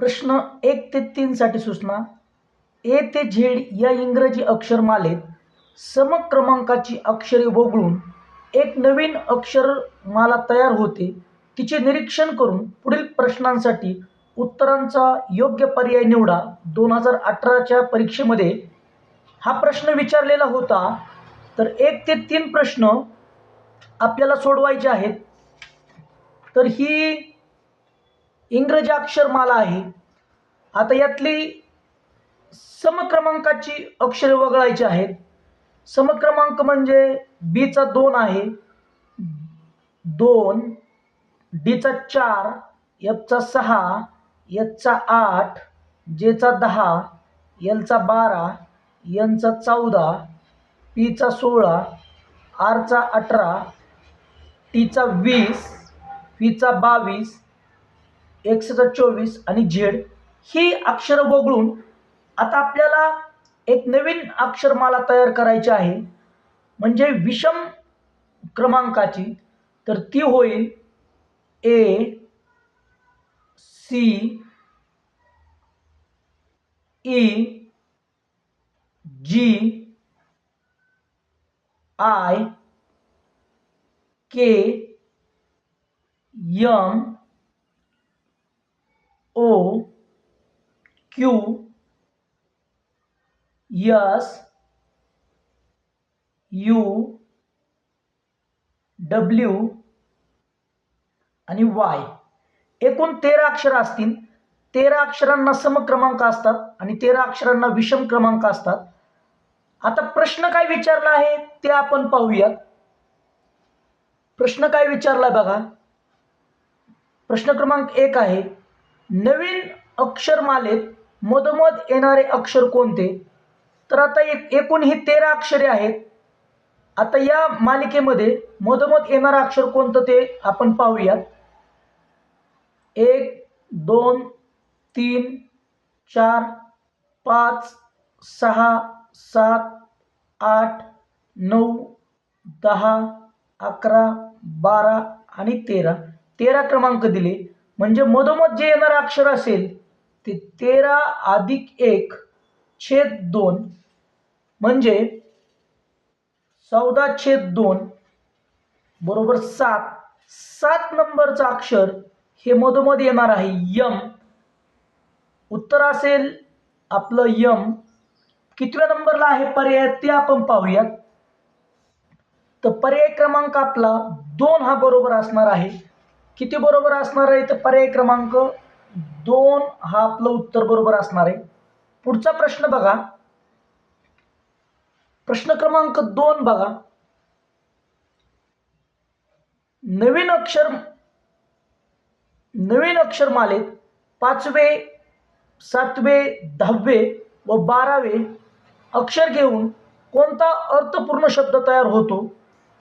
प्रश्न एक ते तीनसाठी सूचना. ए ते झेड या इंग्रजी अक्षरमालेत समक्रमांकाची अक्षरे वगळून एक नवीन अक्षरमाला तयार होते. तिचे निरीक्षण करून पुढील प्रश्नांसाठी उत्तरांचा योग्य पर्याय निवडा. दोन हजार अठराच्या परीक्षेमध्ये हा प्रश्न विचारलेला होता. तर एक ते तीन प्रश्न आपल्याला सोडवायचे आहेत. तर ही इंग्रजी अक्षरमाला आहे. आता यातली समक्रमांकाची अक्षरे वगळायची आहेत. समक्रमांक म्हणजे बीचा दोन आहे. दोन डीचा चार एफचा सहा एचचा आठ जेचा दहा एलचा बारा एनचा चौदा पीचा सोळा आरचा अठरा टीचा वीस पीचा बावीस एकसष्ट चोवीस आणि झेड ही अक्षर वगळून आता आपल्याला एक नवीन अक्षरमाला तयार करायची आहे. म्हणजे विषम क्रमांकाची. तर ती होईल A C E G I K M O Q S U W आणि वाय एकूण तेरा अक्षरं असतील. तेरा अक्षरांना समक्रमांक असतात आणि तेरा अक्षरांना विषम क्रमांक असतात. आता प्रश्न काय विचारला आहे ते आपण पाहूयात. प्रश्न काय विचारला बघा. प्रश्न क्रमांक एक आहे. नवीन अक्षरमालेत मधोमध येणारे अक्षर कोणते? तर आता एक एकूण ही तेरा अक्षरे आहेत. आता या मालिकेमध्ये मधोमध येणारं अक्षर कोणतं ते आपण पाहूयात. एक दोन तीन चार पाच सहा सात आठ नऊ दहा अकरा बारा आणि तेरा. तेरा क्रमांक दिले. म्हणजे मधोमध जे येणारं अक्षर असेल ते तेरा अधिक एक छेद दोन म्हणजे चौदा छेद दोन बरोबर सात. सात नंबरचं अक्षर हे मधोमध येणार आहे यम. उत्तर असेल आपलं यम. कितव्या नंबरला आहे पर्याय? ते आपण पाहूयात. तर पर्याय क्रमांक आपला दोन हा बरोबर असणार आहे. किती बरोबर असणार आहे तर पर्याय क्रमांक? दोन हा आपलं उत्तर बरोबर असणार आहे. पुढचा प्रश्न बघा. प्रश्न क्रमांक दोन बघा. नवीन अक्षर नवीन अक्षरमालेत पाचवे सातवे दहावे व बारावे अक्षर घेऊन कोणता अर्थपूर्ण शब्द तयार होतो?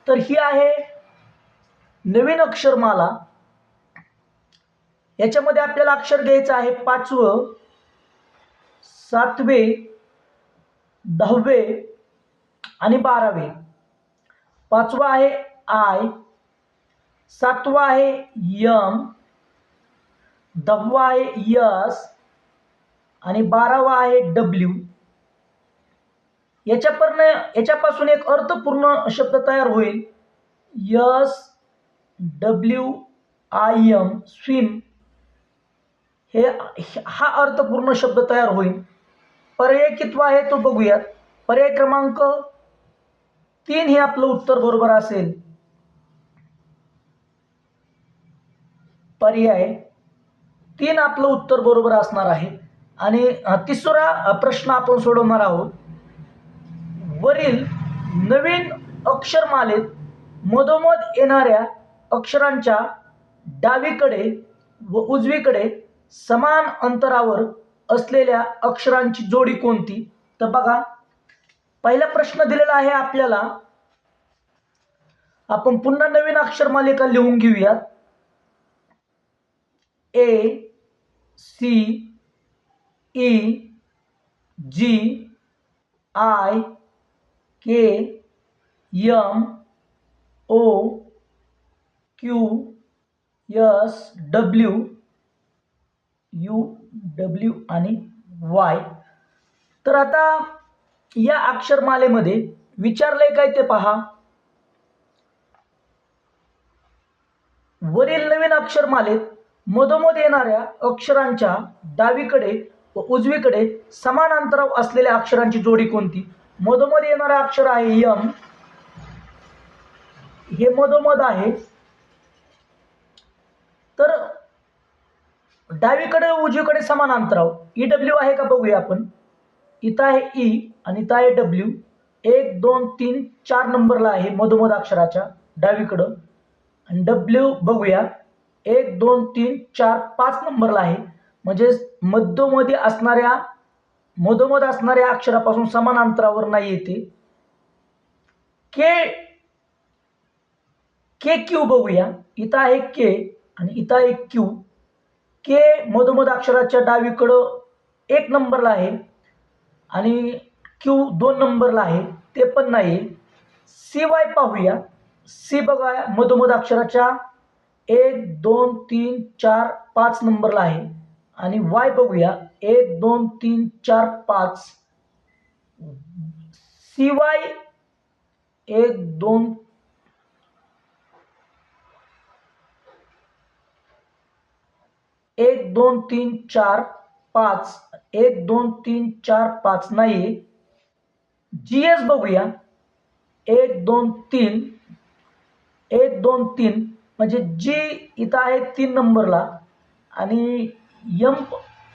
तर ही आहे नवीन अक्षरमाला याच्यामध्ये आपल्याला अक्षर घ्यायचं आहे पाचवं सातवे दहावे आणि बारावे. पाचवा आहे आय सातवा आहे यम दहावा आहे यस आणि बारावा आहे डब्ल्यू. याच्यापर्ण याच्यापासून एक अर्थपूर्ण शब्द तयार होईल. S W I M swim. हे हा अर्थपूर्ण शब्द तयार होईल पर्याय कितवा आहे तो बघूयात. पर्याय क्रमांक तीन हे आपलं उत्तर बरोबर असेल. पर्याय तीन आपलं उत्तर बरोबर असणार आहे. आणि तिसरा प्रश्न आपण सोडवणार आहोत. वरील नवीन अक्षरमालेत मधोमध येणाऱ्या अक्षरांच्या डावीकडे व उजवीकडे समान अंतरावर असलेल्या अक्षरांची जोडी कोणती? तर बघा पहिला प्रश्न दिलेला आहे आपल्याला. आपण पुन्हा नवीन अक्षरमालिका लिहून घेऊयात. A C E G I K M O Q S W U W आणि वाय. तर आता या अक्षरमालेमध्ये विचारलंय काय ते पहा. वरील नवीन अक्षरमालेत मधोमध येणाऱ्या अक्षरांच्या डावीकडे व उजवीकडे समान अंतरावर असलेल्या अक्षरांची जोडी कोणती? मधोमध येणारं अक्षर आहे यम. हे मधोमध आहे. तर डावीकडे उजवीकडे समान अंतराव ई डब्ल्यू आहे का बघूया आपण. इथं आहे ई आणि इथं आहे डब्ल्यू एक दोन तीन चार नंबरला आहे मधोमध अक्षराच्या डावीकडं. आणि डब्ल्यू बघूया. एक दोन तीन चार पाच नंबरला आहे. म्हणजेच मधोमधी असणाऱ्या मधोमध असणाऱ्या अक्षरापासून समान अंतरावर नाही येते. के के क्यू बघूया. इथं आहे के आणि इथं आहे क्यू के मधोमध अक्षराच्या डावीकडं एक नंबरला आहे आणि क्यू दोन नंबरला आहे ते पण नाही. सी वाय पाहूया. सी बघा मधोमध अक्षराच्या एक दोन तीन चार पाच नंबरला आहे. आणि वाय बघूया. एक दोन तीन चार पाच. सी वाय एक दोन एक दोन तीन चार पाच. एक दोन तीन चार पाच नाही. जी एस बघूया. एक दोन तीन. एक दोन तीन. म्हणजे जी इथं आहे तीन नंबरला. आणि यम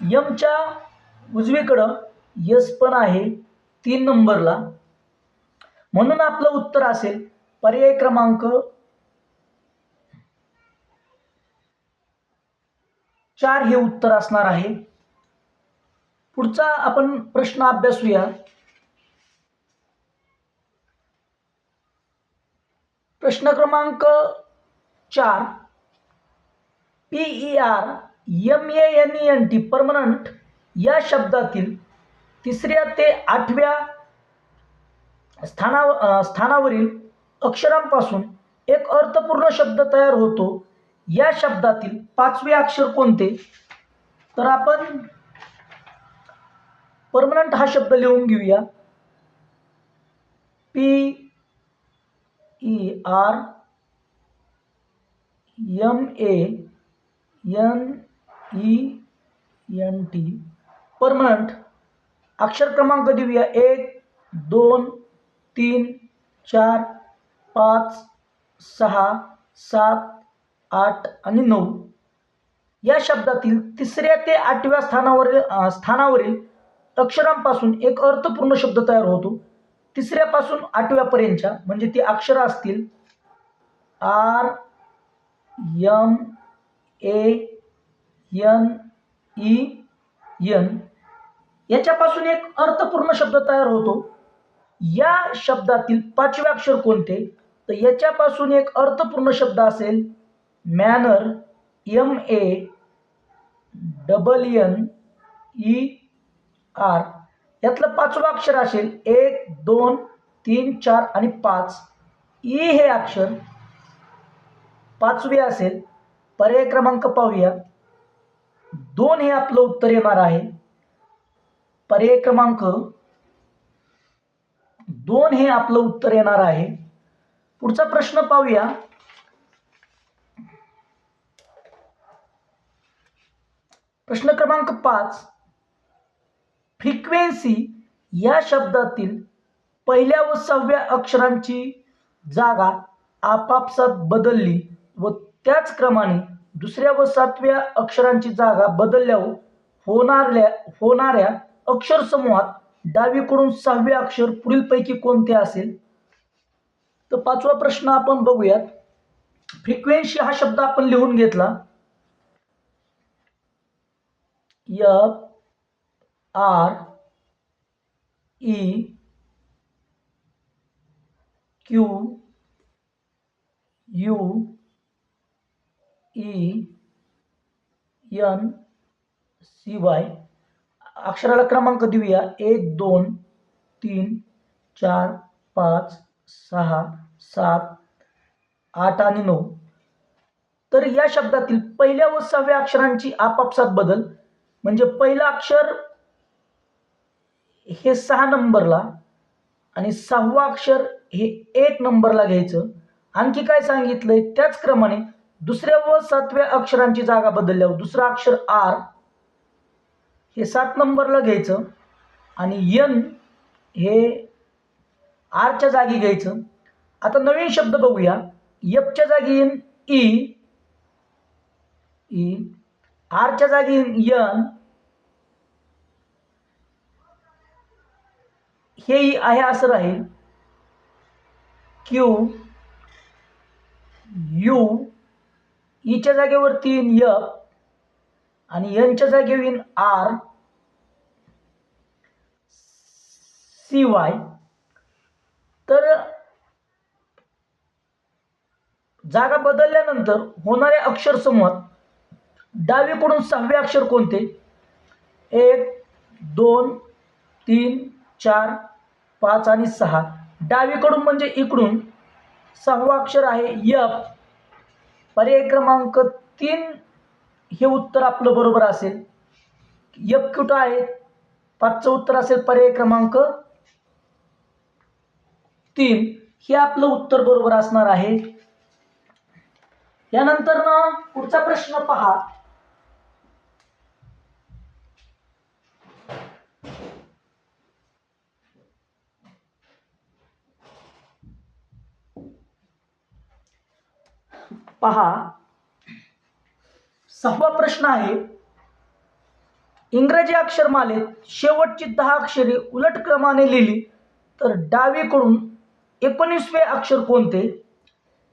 यमच्या उजवीकडं यस पण आहे तीन नंबरला. म्हणून आपलं उत्तर असेल पर्याय क्रमांक चार हे उत्तर असणार आहे. पुढचा आपण प्रश्न अभ्यासूया. प्रश्न क्रमांक चार. P E R M A N E N T permanent या शब्दातील तिसऱ्या ते आठव्या स्थाना स्थानावरील अक्षरांपासून एक अर्थपूर्ण शब्द तयार होतो. या शब्दातील पाचवे अक्षर कोणते? तर आपण परमनंट हा शब्द लिहून घेऊया. P E R M A N E N T permanent अक्षर क्रमांक देऊया. एक दोन तीन चार पाच सहा सात आठ आणि नऊ. या शब्दातील तिसऱ्या ते आठव्या स्थानावरील स्थानावरील अक्षरांपासून एक अर्थपूर्ण शब्द तयार होतो. तिसऱ्यापासून आठव्यापर्यंतच्या म्हणजे ती अक्षरं असतील R M A N E N. याच्यापासून एक अर्थपूर्ण शब्द तयार होतो. या शब्दातील पाचवे अक्षर कोणते? तर याच्यापासून एक अर्थपूर्ण शब्द असेल manner M A double N E R यातलं पाचवं अक्षर असेल एक दोन तीन चार आणि पाच. ई हे अक्षर पाचवे असेल. पर्याय क्रमांक पाहूया. दोन हे आपलं उत्तर येणार आहे. पर्याय क्रमांक दोन हे आपलं उत्तर येणार आहे. पुढचा प्रश्न पाहूया. प्रश्न क्रमांक पाच. फ्रिक्वेन्सी या शब्दातील पहिल्या व सहाव्या अक्षरांची जागा आपापसात बदलली व त्याच क्रमाने दुसऱ्या व सातव्या अक्षरांची जागा बदलल्यावर होणाऱ्या होणाऱ्या अक्षरसमूहात डावीकडून सहावे अक्षर पुढीलपैकी कोणते असेल? तर पाचवा प्रश्न आपण बघूयात. फ्रिक्वेन्सी हा शब्द आपण लिहून घेतला. F R E Q U E N C Y अक्षराला क्रमांक देऊया. एक दोन तीन चार पाच सहा सात आठ आणि नऊ. तर या शब्दातील पहिल्या व सहाव्या अक्षरांची आपापसात बदल म्हणजे पहिलं अक्षर हे सहा नंबरला आणि सहावं अक्षर हे एक नंबरला घ्यायचं. आणखी काय सांगितलंय? त्याच क्रमाने दुसऱ्या व सातव्या अक्षरांची जागा बदलल्यावर दुसरं अक्षर आर हे सात नंबरला घ्यायचं आणि यन हे आरच्या जागी घ्यायचं. आता नवीन शब्द बघूया. यपच्या जागी येईन ई ई आरच्या जागी यन. हे आहे असं राहील. क्यू यू ईच्या e जागेवरती येईन य आणि यनच्या जागेवर येईन आर सी वाय तर जागा बदलल्यानंतर होणारे अक्षर समूहात डावीकडून सहावे अक्षर कोणते? एक दोन तीन चार पाच आणि सहा. डावीकडून म्हणजे इकडून सहावा अक्षर आहे यप पर्याय क्रमांक तीन हे उत्तर आपलं बरोबर असेल. यप कुठं आहे? पाचचं उत्तर असेल पर्याय क्रमांक तीन. हे आपलं उत्तर बरोबर असणार आहे. यानंतर ना पुढचा प्रश्न पहा. पहा. सहावा प्रश्न आहे. इंग्रजी अक्षरमालेत शेवटची दहा अक्षरे उलट क्रमाने लिहिली तर डावीकडून एकोणीसवे अक्षर कोणते?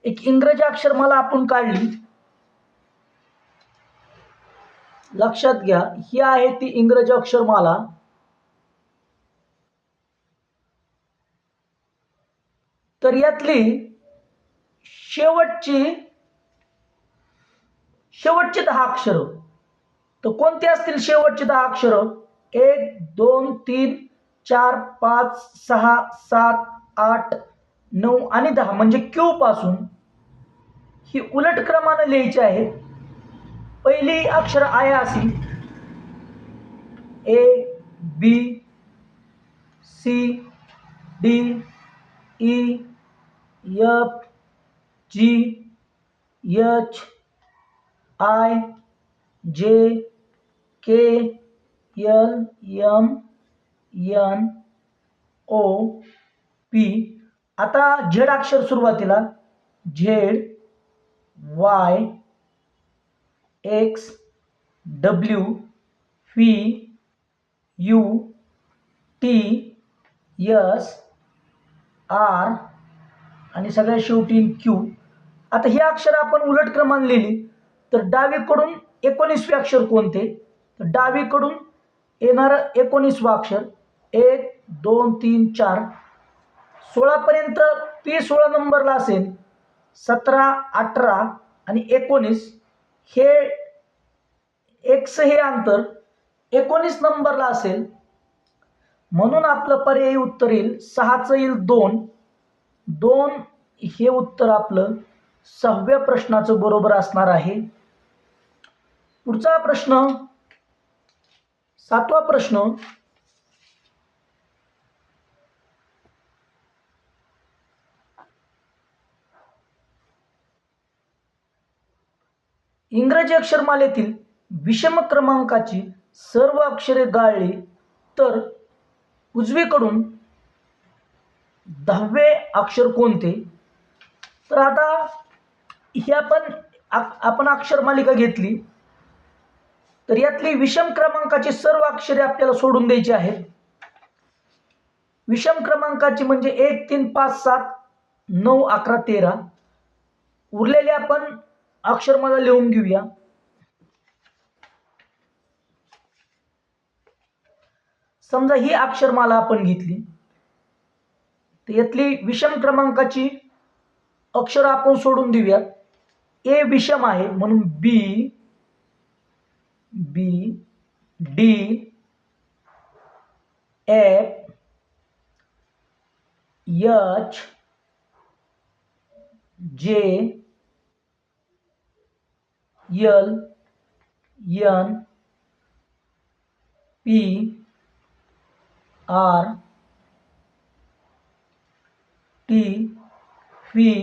एक इंग्रजी अक्षरमाला आपण काढली. लक्षात घ्या ही आहे ती इंग्रजी अक्षरमाला. तर यातली शेवटची शेवटचे दहा अक्षर. तर कोणते असतील शेवटचे दहा अक्षर? एक दोन तीन चार पाच सहा सात आठ नऊ आणि दहा. म्हणजे क्यू पासून ही उलट क्रमानं लिहायची आहे. पहिली अक्षर आय असेल. A B C D E F G H I J K L M N O P आता झेड अक्षर सुरुवातीला. Z Y X W V U T S R आणि सगळ्या शेवटी क्यू. आता ही अक्षर आपण उलट क्रमांक लिहिली. तर डावीकडून एकोणीसवे अक्षर कोणते? तर डावीकडून येणारं एकोणीसवं अक्षर. एक दोन तीन चार. सोळापर्यंत पी सोळा नंबरला असेल. सतरा अठरा आणि एकोणीस हे एक्स हे अंतर एकोणीस नंबरला असेल. म्हणून आपलं पर्यायी उत्तर येईल. सहाचं येईल दोन. दोन हे उत्तर आपलं सहाव्या प्रश्नाचं बरोबर असणार आहे. पुढचा प्रश्न सातवा प्रश्न इंग्रजी अक्षरमालेतील विषम क्रमांकाची सर्व अक्षरे गाळली तर उजवीकडून दहावे अक्षर कोणते? तर आता ही आपण आपण अक्षर मालिका घेतली. तर यातली विषम क्रमांकाची सर्व अक्षरे आपल्याला सोडून द्यायची आहेत. विषम क्रमांकाची म्हणजे एक तीन पाच सात नऊ अकरा तेरा. उरलेले आपण अक्षरमाला लिहून घेऊया. समजा ही अक्षरमाला आपण घेतली. तर यातली विषम क्रमांकाची अक्षर आपण सोडून देऊयात. ए विषम आहे म्हणून B B D F H J L N P R T V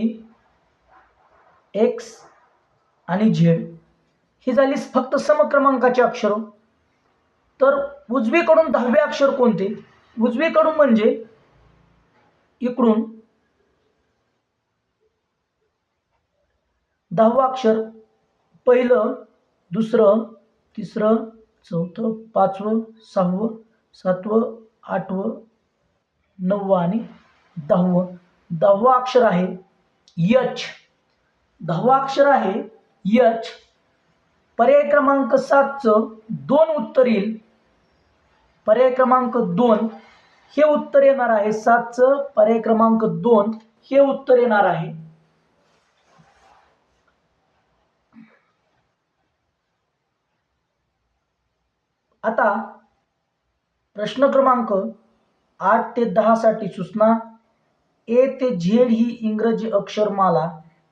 X आणि झेड ही झाली फक्त समक्रमांकाची अक्षरं. तर उजवीकडून दहावे अक्षर कोणते? उजवीकडून म्हणजे इकडून दहावं अक्षर पहिलं दुसरं तिसरं चौथं पाचवं सहावं सातवं आठवं नववं आणि दहावं. दहावं अक्षर आहे यच. दहावं अक्षर आहे यच. पर्याय क्रमांक सातचं दोन उत्तर येईल. पर्याय क्रमांक दोन हे उत्तर येणार आहे. सातचं पर्याय क्रमांक दोन हे उत्तर येणार आहे. आता प्रश्न क्रमांक आठ ते दहासाठी सूचना. ए ते झेड ही इंग्रजी अक्षरमाला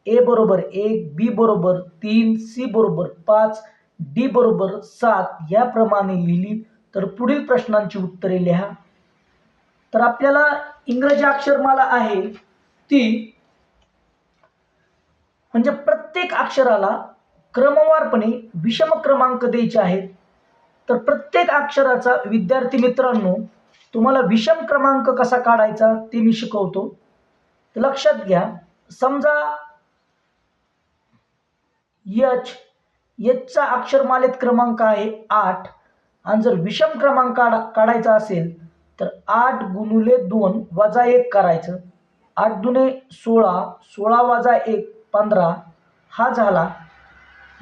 ए बरोबर एक बी बरोबर तीन सी बरोबर पाच डी बरोबर सात याप्रमाणे लिहिली. तर पुढील प्रश्नांची उत्तरे लिहा. तर आपल्याला इंग्रजी अक्षरमाला आहे ती म्हणजे प्रत्येक अक्षराला क्रमवारपणे विषम क्रमांक द्यायचे आहेत. तर प्रत्येक अक्षराचा विद्यार्थी मित्रांनो तुम्हाला विषम क्रमांक कसा काढायचा ते मी शिकवतो. लक्षात घ्या समजा यच. यचचा अक्षरमालेत क्रमांक आहे आठ. आणि जर विषम क्रमांक काढा काढायचा असेल तर आठ गुणुले दोन वजा एक करायचं. आठ दुने सोळा सोळा वजा एक पंधरा. हा झाला.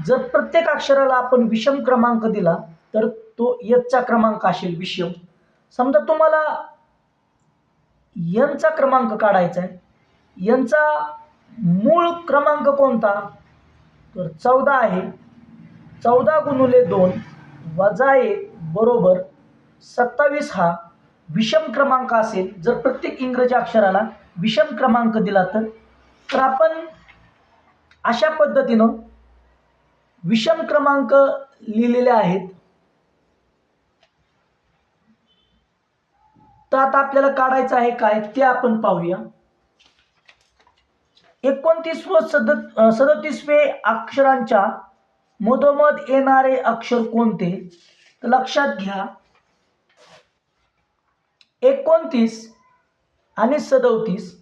जर प्रत्येक अक्षराला आपण विषम क्रमांक दिला तर तो यचा क्रमांक असेल विषम. समजा तुम्हाला यनचा क्रमांक काढायचा आहे. यनचा मूळ क्रमांक कोणता? तर चौदा आहे. चौदा गुणुले दोन वजा एक बरोबर सत्तावीस हा विषम क्रमांक असेल. जर प्रत्येक इंग्रजी अक्षराला विषम क्रमांक दिला तर तर आपण अशा पद्धतीनं विषम क्रमांक लिहिलेले आहेत. तर आता आपल्याला काढायचं आहे काय ते आपण पाहूया. एकोणतीस व सद सदतीसवे अक्षरांच्या मधोमध येणारे अक्षर कोणते? तर लक्षात घ्या. एकोणतीस आणि सदोतीस.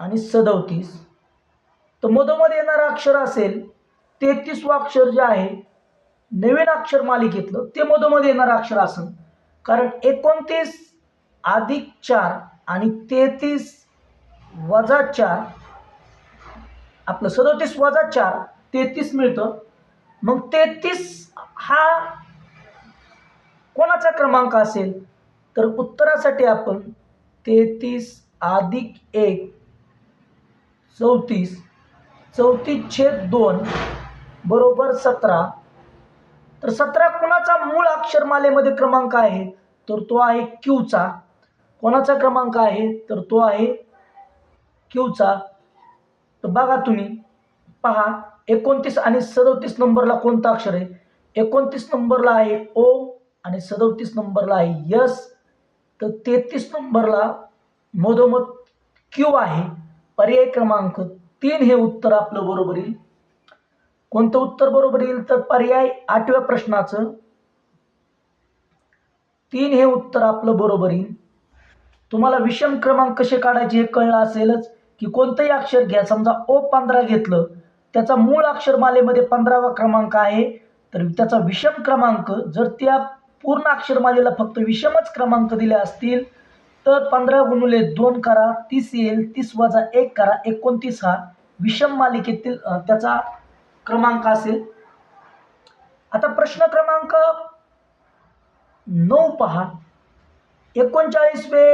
आणि सदोतीस. तर मधोमध येणारं अक्षर असेल तेहतीसवं अक्षर जे आहे नवीन अक्षर मालिकेतलं ते मधोमध येणारं अक्षर असेल. कारण एकोणतीस अधिक चार आणि तेहतीस वजा चार आपलं सदोतीस वजा चार तेहतीस मिळतं. मग तेहतीस हा कोणाचा क्रमांक असेल? तर उत्तरासाठी आपण तेहतीस अधिक एक चौतीस चौतीस छेद दोन बरोबर सतरा. तर सतरा कोणाचा मूळ अक्षरमालेमध्ये क्रमांक आहे? तर तो आहे क्यूचा. कोणाचा क्रमांक आहे? तर तो आहे क्यूचा? तर बघा तुम्ही. पहा एकोणतीस आणि सदोतीस नंबरला कोणता अक्षर आहे? एकोणतीस नंबरला आहे ओ आणि सदोतीस नंबरला आहे यस. तर तेहतीस नंबरला मधोमध क्यू आहे. पर्याय क्रमांक तीन हे उत्तर आपलं बरोबर येईल. कोणतं उत्तर बरोबर येईल? तर पर्याय आठव्या प्रश्नाचं. तीन हे उत्तर आपलं बरोबर येईल. तुम्हाला विषम क्रमांक कसे काढायचे हे कळलं असेलच की कोणतंही अक्षर घ्या. समजा ओ पंधरा घेतलं त्याचा मूळ अक्षरमालेमध्ये पंधरावा क्रमांक आहे. तर त्याचा विषम क्रमांक जर त्या पूर्ण अक्षरमालेला फक्त विषमच क्रमांक दिले असतील तर पंधरा गुणुले दोन करा तीस येईल. तीस वजा एक करा एकोणतीस हा विषम मालिकेतील त्याचा क्रमांक असेल. आता प्रश्न क्रमांक नऊ पहा. एकोणचाळीसवे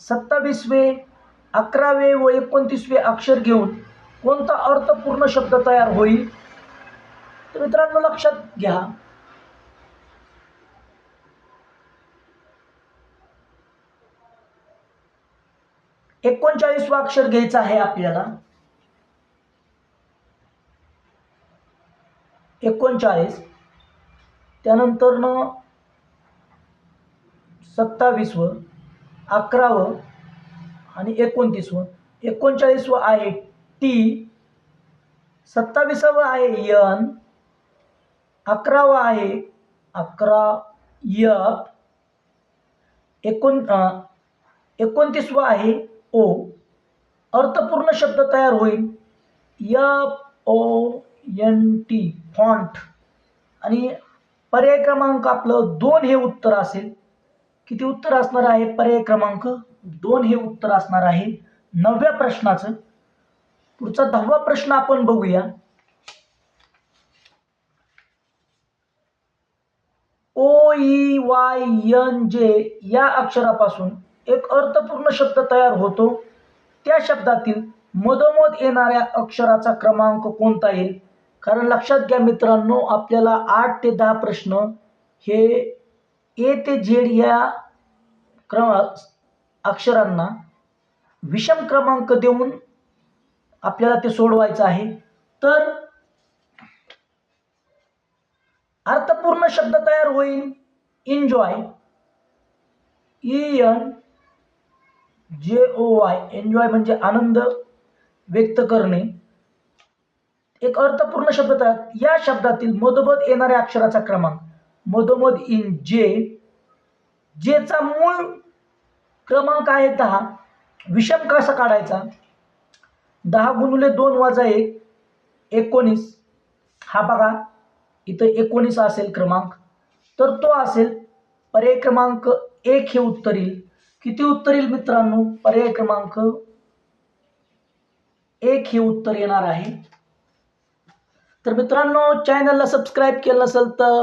सत्तावीसवे अकरावे व एकोणतीसवे अक्षर घेऊन कोणता अर्थपूर्ण शब्द तयार होईल? तर मित्रांनो लक्षात घ्या. एकोणचाळीसवा अक्षर घ्यायचं आहे आपल्याला. एकोणचाळीस. त्यानंतरनं सत्तावीसवं. अकरावं आणि एकोणतीसवं. एकोणचाळीसवं आहे टी सत्तावीसावं आहे यन अकरावं आहे अकरा यप एकोण एकोणतीसवं आहे ओ अर्थपूर्ण शब्द तयार होईल. F O N T font आणि पर्याय क्रमांक आपलं दोन हे उत्तर असेल. किती उत्तर असणार आहे? पर्याय क्रमांक दोन हे उत्तर असणार आहे. नवव्या प्रश्नाचं. पुढचा दहावा प्रश्न आपण बघूया. ओ ई वाय एन जे या अक्षरापासून एक अर्थपूर्ण शब्द तयार होतो. त्या शब्दातील मधोमध येणाऱ्या अक्षराचा क्रमांक कोणता येईल? कारण लक्षात घ्या मित्रांनो आपल्याला आठ ते दहा प्रश्न हे ए ते झेड या क्रम अक्षरांना विषम क्रमांक देऊन आपल्याला ते सोडवायचं आहे. तर अर्थपूर्ण शब्द तयार होईल. एन्जॉय ई एन जे ओ वाय एन्जॉय म्हणजे आनंद व्यक्त करणे. एक अर्थपूर्ण शब्द तयार या शब्दातील मधोमध येणाऱ्या अक्षराचा क्रमांक. मधोमध इन जे जेचा मूळ क्रमांक आहे दहा. विषम कसा काढायचा? दहा गुणुले दोन वाजा एक एकोणीस. हा बघा इथं एकोणीस असेल क्रमांक. तर तो असेल पर्याय क्रमांक एक हे उत्तर येईल किती उत्तर येईल मित्रांनो? पर्याय क्रमांक एक हे उत्तर येणार आहे. तर मित्रांनो चॅनलला सबस्क्राईब केलं नसेल तर